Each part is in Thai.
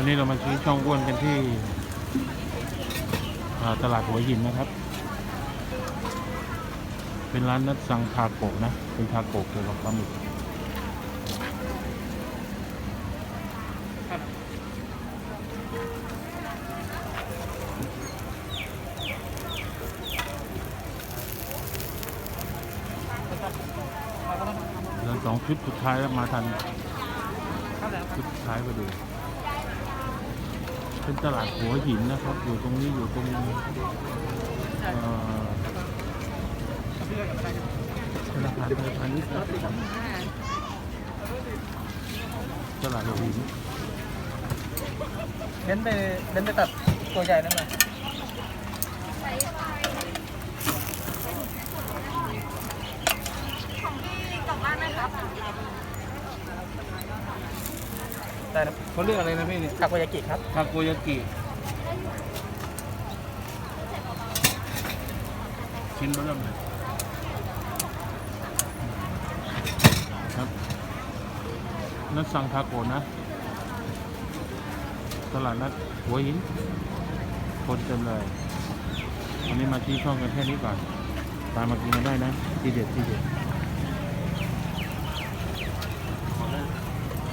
วันนี้เรามาชี้ช่องอ้วนกันที่ตลาดหัวหินนะครับ เป็นร้านนัดสั่งทาโกะนะ เป็นทาโกะเกี่ยวกับปลาหมึกเหลือสองชุดสุดท้ายแล้วมาทันชุดสุดท้ายพอดี เป็นตลาดหัวหินนะครับ อยู่ตรงนี้อยู่ตรงเอ่อธนาคารไทยพาณิชย์นะตลาดหัวหินเน้นไปเน้นไปตัดตัวใหญ่นั่นหน่อยของพี่กลับบ้านไหมครับ ได้นะเขาเรียกอะไรนะพี่เนี่ยทาโกยากิครับ ทาโกยากิชิ้นเริ่มเลยครับนัดสั่งทาโกะนะ ตลาดนัดหัวหิน คนเต็มเลยวันนี้มาชี้ช่องกันแค่นี้ก่อน ตามมากินกันได้นะ ทีเด็ดทีเด็ด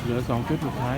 เหลือสองชุดสุดท้าย